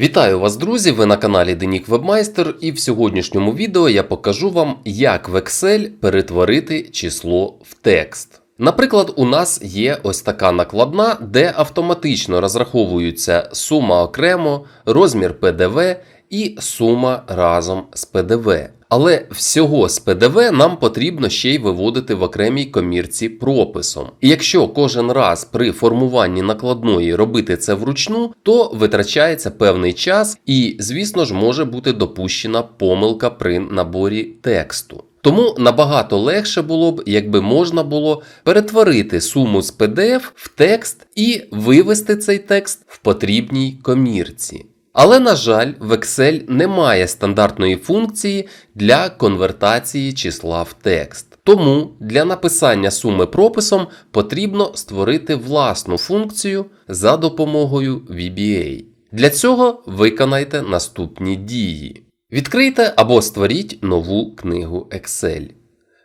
Вітаю вас, друзі! Ви на каналі Денік Вебмайстер, і в сьогоднішньому відео я покажу вам, як в Excel перетворити число в текст. Наприклад, у нас є ось така накладна, де автоматично розраховуються сума окремо, розмір ПДВ і сума разом з ПДВ. Але всього з ПДВ нам потрібно ще й виводити в окремій комірці прописом. І якщо кожен раз при формуванні накладної робити це вручну, то витрачається певний час і, звісно ж, може бути допущена помилка при наборі тексту. Тому набагато легше було б, якби можна було перетворити суму з PDF в текст і вивести цей текст в потрібній комірці. Але, на жаль, в Excel немає стандартної функції для конвертації числа в текст. Тому для написання суми прописом потрібно створити власну функцію за допомогою VBA. Для цього виконайте наступні дії. Відкрийте або створіть нову книгу Excel.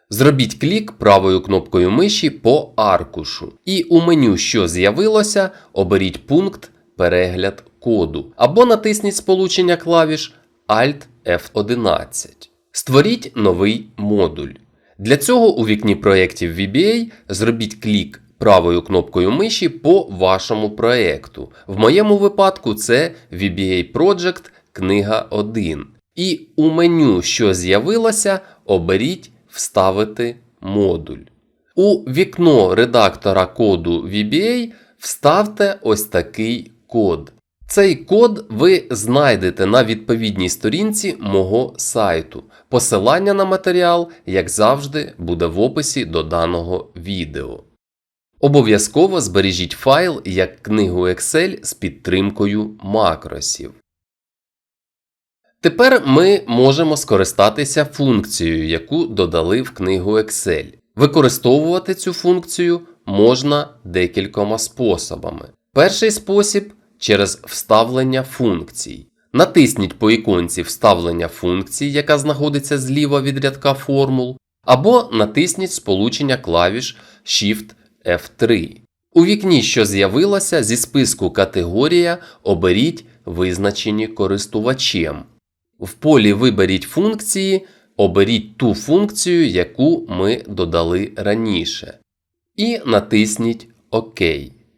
Зробіть клік правою кнопкою миші по аркушу. І у меню, що з'явилося, оберіть пункт Перегляд коду або натисніть сполучення клавіш Alt F11. Створіть новий модуль. Для цього у вікні проєктів VBA зробіть клік правою кнопкою миші по вашому проєкту. В моєму випадку це VBA Project Книга 1. І у меню, що з'явилося, оберіть Вставити модуль. У вікно редактора коду VBA вставте ось такий код. Цей код ви знайдете на відповідній сторінці мого сайту. Посилання на матеріал, як завжди, буде в описі до даного відео. Обов'язково збережіть файл як книгу Excel з підтримкою макросів. Тепер ми можемо скористатися функцією, яку додали в книгу Excel. Використовувати цю функцію можна декількома способами. Перший спосіб через вставлення функцій. Натисніть по іконці вставлення функцій, яка знаходиться зліва від рядка формул, або натисніть сполучення клавіш Shift F3. У вікні, що з'явилося, зі списку Категорія оберіть визначені користувачем. В полі Виберіть функції, оберіть ту функцію, яку ми додали раніше. І натисніть ОК.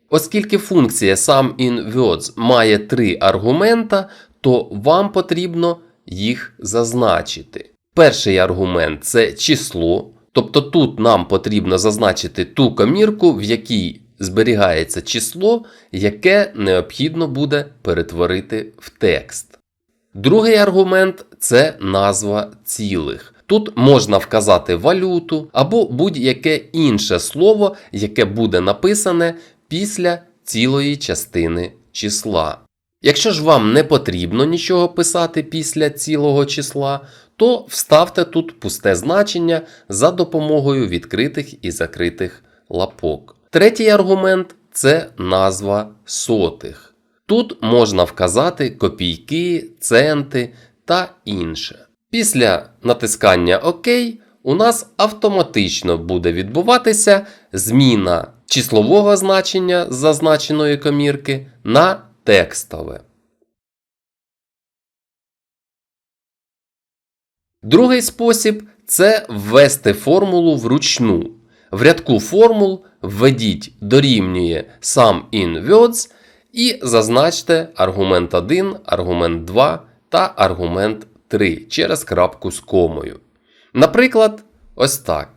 Оскільки функція SumInWords має три аргумента, то вам потрібно їх зазначити. Перший аргумент це число, тобто тут нам потрібно зазначити ту комірку, в якій зберігається число, яке необхідно буде перетворити в текст. Другий аргумент це назва цілих. Тут можна вказати валюту або будь-яке інше слово, яке буде написане після цілої частини числа. Якщо ж вам не потрібно нічого писати після цілого числа, то вставте тут пусте значення за допомогою відкритих і закритих лапок. Третій аргумент це назва сотих. Тут можна вказати копійки, центи та інше. Після натискання ОК у нас автоматично буде відбуватися зміна числового значення зазначеної комірки на текстове. Другий спосіб це ввести формулу вручну. В рядку формул введіть дорівнює sum in words і зазначте аргумент 1, аргумент 2 та аргумент 3 через крапку з комою. Наприклад, ось так.